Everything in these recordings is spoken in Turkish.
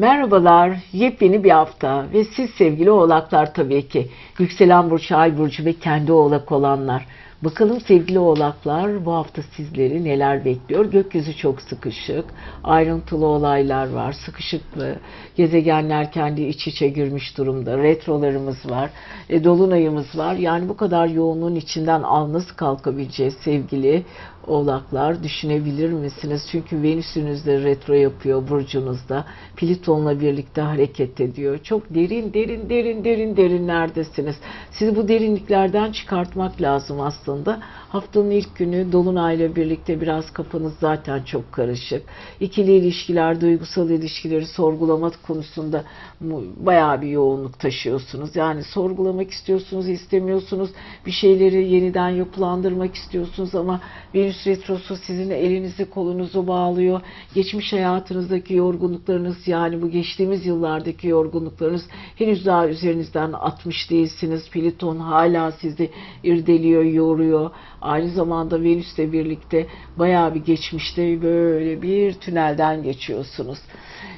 Merhabalar, yepyeni bir hafta ve siz sevgili oğlaklar tabii ki. Yükselen burç, ay burcu ve kendi oğlak olanlar. Bakalım sevgili oğlaklar bu hafta sizleri neler bekliyor? Gökyüzü çok sıkışık, ayrıntılı olaylar var, sıkışıklı, gezegenler kendi iç içe girmiş durumda, retrolarımız var, e, dolunayımız var. Yani bu kadar yoğunluğun içinden al nasıl kalkabileceğiz sevgili oğlaklar düşünebilir misiniz? Çünkü Venüs'ünüz de retro yapıyor burcunuzda. Plüton'la birlikte hareket ediyor. Çok derin derin derin derin derinlerdesiniz. Sizi bu derinliklerden çıkartmak lazım aslında. Haftanın ilk günü Dolunay'la birlikte biraz kafanız zaten çok karışık. İkili ilişkiler, duygusal ilişkileri sorgulamak konusunda bayağı bir yoğunluk taşıyorsunuz. Yani sorgulamak istiyorsunuz, istemiyorsunuz. Bir şeyleri yeniden yapılandırmak istiyorsunuz ama Venüs Retrosu sizin elinizi kolunuzu bağlıyor. Geçmiş hayatınızdaki yorgunluklarınız yani bu geçtiğimiz yıllardaki yorgunluklarınız henüz daha üzerinizden atmış değilsiniz. Plüton hala sizi irdeliyor, yoruyor. Aynı zamanda Venüs'le birlikte bayağı bir geçmişte böyle bir tünelden geçiyorsunuz.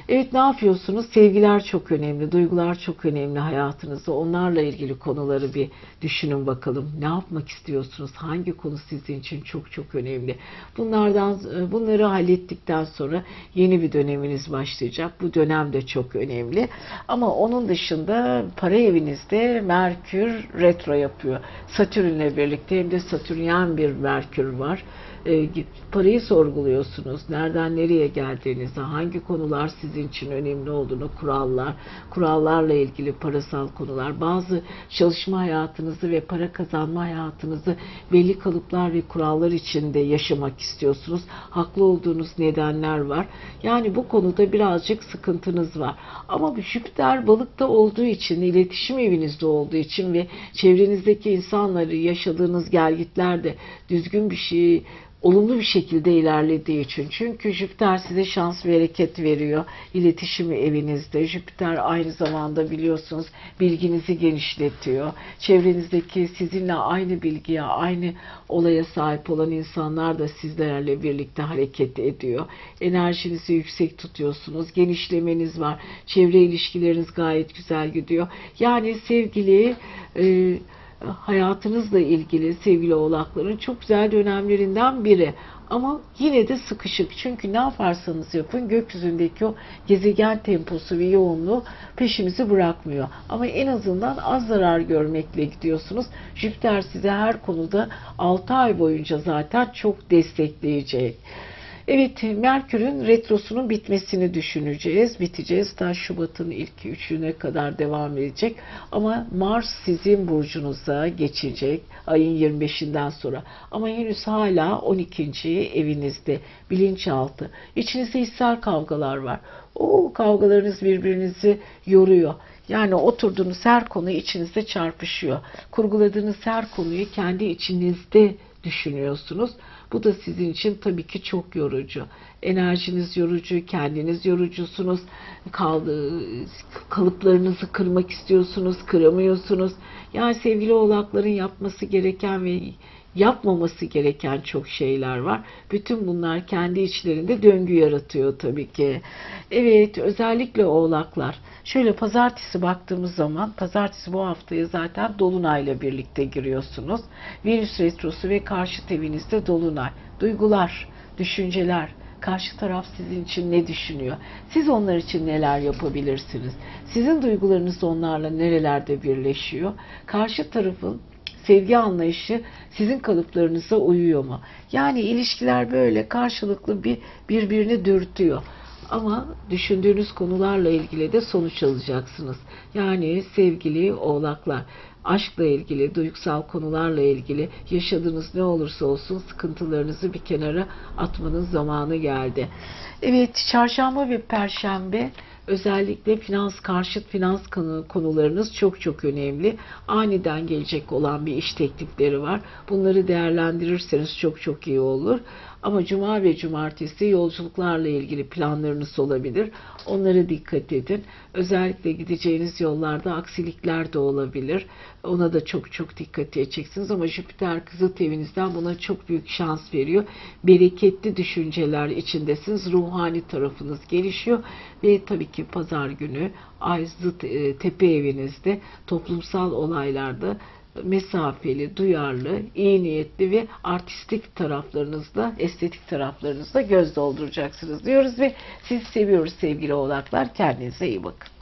Evet ne yapıyorsunuz? Sevgiler çok önemli, duygular çok önemli hayatınızda. Onlarla ilgili konuları bir düşünün bakalım. Ne yapmak istiyorsunuz? Hangi konu sizin için çok çok önemli? Bunlardan bunları hallettikten sonra yeni bir döneminiz başlayacak. Bu dönem de çok önemli. Ama onun dışında para evinizde Merkür retro yapıyor. Satürn'le birlikte hem de Satürnyen bir Merkür var. E, parayı sorguluyorsunuz. Nereden nereye geldiğinizi, hangi konular sizin için önemli olduğunu, kurallar, kurallarla ilgili parasal konular, bazı çalışma hayatınızı ve para kazanma hayatınızı belli kalıplar ve kurallar içinde yaşamak istiyorsunuz. Haklı olduğunuz nedenler var. Yani bu konuda birazcık sıkıntınız var. Ama Jüpiter balıkta olduğu için, iletişim evinizde olduğu için ve çevrenizdeki insanları yaşadığınız gelgitler de düzgün bir şey olumlu bir şekilde ilerlediği için. Çünkü Jüpiter size şans ve hareket veriyor. İletişim evinizde. Jüpiter aynı zamanda biliyorsunuz bilginizi genişletiyor. Çevrenizdeki sizinle aynı bilgiye, aynı olaya sahip olan insanlar da sizlerle birlikte hareket ediyor. Enerjinizi yüksek tutuyorsunuz. Genişlemeniz var. Çevre ilişkileriniz gayet güzel gidiyor. Yani sevgili e, hayatınızla ilgili sevgili oğlakların çok güzel dönemlerinden biri. Ama yine de sıkışık. Çünkü ne yaparsanız yapın gökyüzündeki o gezegen temposu ve yoğunluğu peşinizi bırakmıyor. Ama en azından az zarar görmekle gidiyorsunuz. Jüpiter size her konuda 6 ay boyunca zaten çok destekleyecek. Evet, Merkür'ün retrosunun bitmesini düşüneceğiz. Biteceğiz. Ta Şubat'ın ilk üçüne kadar devam edecek. Ama Mars sizin burcunuza geçecek ayın 25'inden sonra. Ama henüz hala 12. evinizde bilinçaltı. İçinizde hissel kavgalar var. O kavgalarınız birbirinizi yoruyor. Yani oturduğunuz her konu içinizde çarpışıyor. Kurguladığınız her konuyu kendi içinizde düşünüyorsunuz. Bu da sizin için tabii ki çok yorucu. Enerjiniz yorucu, kendiniz yorucusunuz. Kalıplarınızı kırmak istiyorsunuz, kıramıyorsunuz. Yani sevgili oğlakların yapması gereken ve yapmaması gereken çok şeyler var. Bütün bunlar kendi içlerinde döngü yaratıyor tabii ki. Evet, özellikle oğlaklar. Şöyle pazartesi baktığımız zaman, pazartesi bu haftaya zaten Dolunay'la birlikte giriyorsunuz. Venüs Retrosu ve karşıt evinizde Dolunay. Duygular, düşünceler, karşı taraf sizin için ne düşünüyor? Siz onlar için neler yapabilirsiniz? Sizin duygularınız onlarla nerelerde birleşiyor? Karşı tarafın sevgi anlayışı sizin kalıplarınıza uyuyor mu? Yani ilişkiler böyle karşılıklı bir birbirini dürtüyor. Ama düşündüğünüz konularla ilgili de sonuç alacaksınız. Yani sevgili oğlaklar, aşkla ilgili, duygusal konularla ilgili yaşadığınız ne olursa olsun sıkıntılarınızı bir kenara atmanın zamanı geldi. Evet, çarşamba ve perşembe özellikle finans karşıt finans konu- konularınız çok çok önemli. Aniden gelecek olan bir iş teklifleri var. Bunları değerlendirirseniz çok çok iyi olur. Ama cuma ve cumartesi yolculuklarla ilgili planlarınız olabilir. Onlara dikkat edin. Özellikle gideceğiniz yollarda aksilikler de olabilir. Ona da çok çok dikkat edeceksiniz. Ama Jüpiter kızıt evinizden buna çok büyük şans veriyor. Bereketli düşünceler içindesiniz. Ruhani tarafınız gelişiyor. Ve tabii ki pazar günü Ay zıt e, tepe evinizde toplumsal olaylarda mesafeli, duyarlı, iyi niyetli ve artistik taraflarınızda, estetik taraflarınızda göz dolduracaksınız diyoruz ve sizi seviyoruz sevgili oğlaklar. Kendinize iyi bakın.